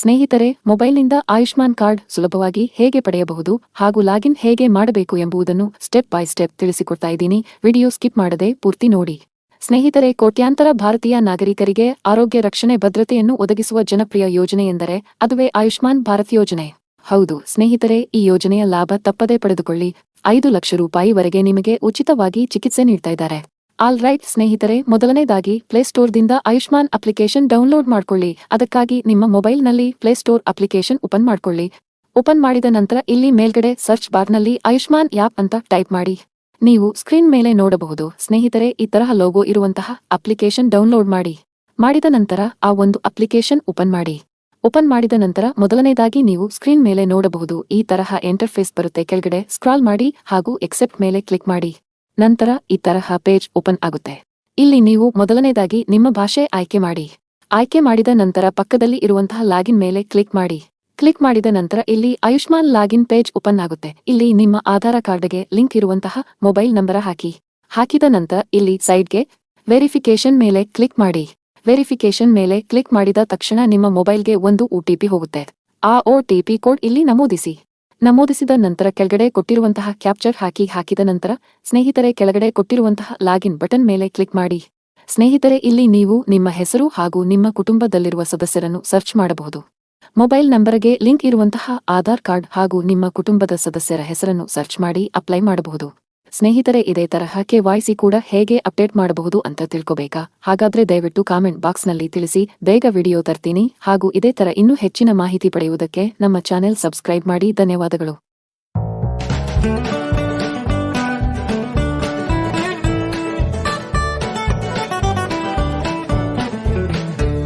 ಸ್ನೇಹಿತರೆ, ಮೊಬೈಲ್ನಿಂದ ಆಯುಷ್ಮಾನ್ ಕಾರ್ಡ್ ಸುಲಭವಾಗಿ ಹೇಗೆ ಪಡೆಯಬಹುದು ಹಾಗೂ ಲಾಗಿನ್ ಹೇಗೆ ಮಾಡಬೇಕು ಎಂಬುದನ್ನು ಸ್ಟೆಪ್ ಬೈ ಸ್ಟೆಪ್ ತಿಳಿಸಿಕೊಡ್ತಾ ಇದ್ದೀನಿ. ವಿಡಿಯೋ ಸ್ಕಿಪ್ ಮಾಡದೆ ಪೂರ್ತಿ ನೋಡಿ. ಸ್ನೇಹಿತರೆ, ಕೋಟ್ಯಾಂತರ ಭಾರತೀಯ ನಾಗರಿಕರಿಗೆ ಆರೋಗ್ಯ ರಕ್ಷಣೆ ಭದ್ರತೆಯನ್ನು ಒದಗಿಸುವ ಜನಪ್ರಿಯ ಯೋಜನೆ ಎಂದರೆ ಅದುವೇ ಆಯುಷ್ಮಾನ್ ಭಾರತ್ ಯೋಜನೆ. ಹೌದು, ಸ್ನೇಹಿತರೆ, ಈ ಯೋಜನೆಯ ಲಾಭ ತಪ್ಪದೇ ಪಡೆದುಕೊಳ್ಳಿ. ಐದು ಲಕ್ಷ ರೂಪಾಯಿವರೆಗೆ ನಿಮಗೆ ಉಚಿತವಾಗಿ ಚಿಕಿತ್ಸೆ ನೀಡ್ತಾ ಇದ್ದಾರೆ. ಆಲ್ ರೈಟ್ ಸ್ನೇಹಿತರೆ, ಮೊದಲನೇದಾಗಿ ಪ್ಲೇಸ್ಟೋರ್ದಿಂದ ಆಯುಷ್ಮಾನ್ ಅಪ್ಲಿಕೇಶನ್ ಡೌನ್ಲೋಡ್ ಮಾಡ್ಕೊಳ್ಳಿ. ಅದಕ್ಕಾಗಿ ನಿಮ್ಮ ಮೊಬೈಲ್ನಲ್ಲಿ ಪ್ಲೇಸ್ಟೋರ್ ಅಪ್ಲಿಕೇಶನ್ ಓಪನ್ ಮಾಡ್ಕೊಳ್ಳಿ. ಓಪನ್ ಮಾಡಿದ ನಂತರ ಇಲ್ಲಿ ಮೇಲ್ಗಡೆ ಸರ್ಚ್ ಬಾರ್ನಲ್ಲಿ ಆಯುಷ್ಮಾನ್ ಆ್ಯಪ್ ಅಂತ ಟೈಪ್ ಮಾಡಿ. ನೀವು ಸ್ಕ್ರೀನ್ ಮೇಲೆ ನೋಡಬಹುದು. ಸ್ನೇಹಿತರೆ, ಈ ತರಹ ಲೋಗೋ ಇರುವಂತಹ ಅಪ್ಲಿಕೇಶನ್ ಡೌನ್ಲೋಡ್ ಮಾಡಿ. ಮಾಡಿದ ನಂತರ ಆ ಒಂದು ಅಪ್ಲಿಕೇಶನ್ ಓಪನ್ ಮಾಡಿ. ಓಪನ್ ಮಾಡಿದ ನಂತರ ಮೊದಲನೇದಾಗಿ ನೀವು ಸ್ಕ್ರೀನ್ ಮೇಲೆ ನೋಡಬಹುದು. ಈ ತರಹ ಇಂಟರ್ಫೇಸ್ ಬರುತ್ತೆ. ಕೆಳಗಡೆ ಸ್ಕ್ರಾಲ್ ಮಾಡಿ ಹಾಗೂ ಎಕ್ಸೆಪ್ಟ್ ಮೇಲೆ ಕ್ಲಿಕ್ ಮಾಡಿ. ನಂತರ ಈ ತರಹ ಪೇಜ್ ಓಪನ್ ಆಗುತ್ತೆ. ಇಲ್ಲಿ ನೀವು ಮೊದಲನೇದಾಗಿ ನಿಮ್ಮ ಭಾಷೆ ಆಯ್ಕೆ ಮಾಡಿ. ಆಯ್ಕೆ ಮಾಡಿದ ನಂತರ ಪಕ್ಕದಲ್ಲಿ ಇರುವಂತಹ ಲಾಗಿನ್ ಮೇಲೆ ಕ್ಲಿಕ್ ಮಾಡಿ. ಕ್ಲಿಕ್ ಮಾಡಿದ ನಂತರ ಇಲ್ಲಿ ಆಯುಷ್ಮಾನ್ ಲಾಗಿನ್ ಪೇಜ್ ಓಪನ್ ಆಗುತ್ತೆ. ಇಲ್ಲಿ ನಿಮ್ಮ ಆಧಾರ್ ಕಾರ್ಡ್ಗೆ ಲಿಂಕ್ ಇರುವಂತಹ ಮೊಬೈಲ್ ನಂಬರ್ ಹಾಕಿ. ಹಾಕಿದ ನಂತರ ಇಲ್ಲಿ ಸೈಡ್ಗೆ ವೆರಿಫಿಕೇಶನ್ ಮೇಲೆ ಕ್ಲಿಕ್ ಮಾಡಿ. ವೆರಿಫಿಕೇಶನ್ ಮೇಲೆ ಕ್ಲಿಕ್ ಮಾಡಿದ ತಕ್ಷಣ ನಿಮ್ಮ ಮೊಬೈಲ್ಗೆ ಒಂದು ಒಟಿಪಿ ಹೋಗುತ್ತೆ. ಆ ಒಟಿಪಿ ಕೋಡ್ ಇಲ್ಲಿ ನಮೂದಿಸಿ. ನಮೂದಿಸಿದ ನಂತರ ಕೆಳಗಡೆ ಕೊಟ್ಟಿರುವಂತಹ ಕ್ಯಾಪ್ಚರ್ ಹಾಕಿ ಹಾಕಿದ ನಂತರ ಸ್ನೇಹಿತರೆ ಕೆಳಗಡೆ ಕೊಟ್ಟಿರುವಂತಹ ಲಾಗಿನ್ ಬಟನ್ ಮೇಲೆ ಕ್ಲಿಕ್ ಮಾಡಿ. ಸ್ನೇಹಿತರೆ ಇಲ್ಲಿ ನೀವು ನಿಮ್ಮ ಹೆಸರು ಹಾಗೂ ನಿಮ್ಮ ಕುಟುಂಬದಲ್ಲಿರುವ ಸದಸ್ಯರನ್ನು ಸರ್ಚ್ ಮಾಡಬಹುದು. ಮೊಬೈಲ್ ನಂಬರ್ಗೆ ಲಿಂಕ್ ಇರುವಂತಹ ಆಧಾರ್ ಕಾರ್ಡ್ ಹಾಗೂ ನಿಮ್ಮ ಕುಟುಂಬದ ಸದಸ್ಯರ ಹೆಸರನ್ನು ಸರ್ಚ್ ಮಾಡಿ ಅಪ್ಲೈ ಮಾಡಬಹುದು. ಸ್ನೇಹಿತರೆ, ಇದೇ ತರಹ ವಾಯ್ಸಿ ಕೂಡ ಹೇಗೆ ಅಪ್ಡೇಟ್ ಮಾಡಬಹುದು ಅಂತ ತಿಳ್ಕೋಬೇಕಾ? ಹಾಗಾದ್ರೆ ದಯವಿಟ್ಟು ಕಾಮೆಂಟ್ ಬಾಕ್ಸ್ನಲ್ಲಿ ತಿಳಿಸಿ. ಬೇಗ ವಿಡಿಯೋ ತರ್ತೀನಿ. ಹಾಗೂ ಇದೇ ತರ ಇನ್ನೂ ಹೆಚ್ಚಿನ ಮಾಹಿತಿ ಪಡೆಯುವುದಕ್ಕೆ ನಮ್ಮ ಚಾನೆಲ್ ಸಬ್ಸ್ಕ್ರೈಬ್ ಮಾಡಿ. ಧನ್ಯವಾದಗಳು.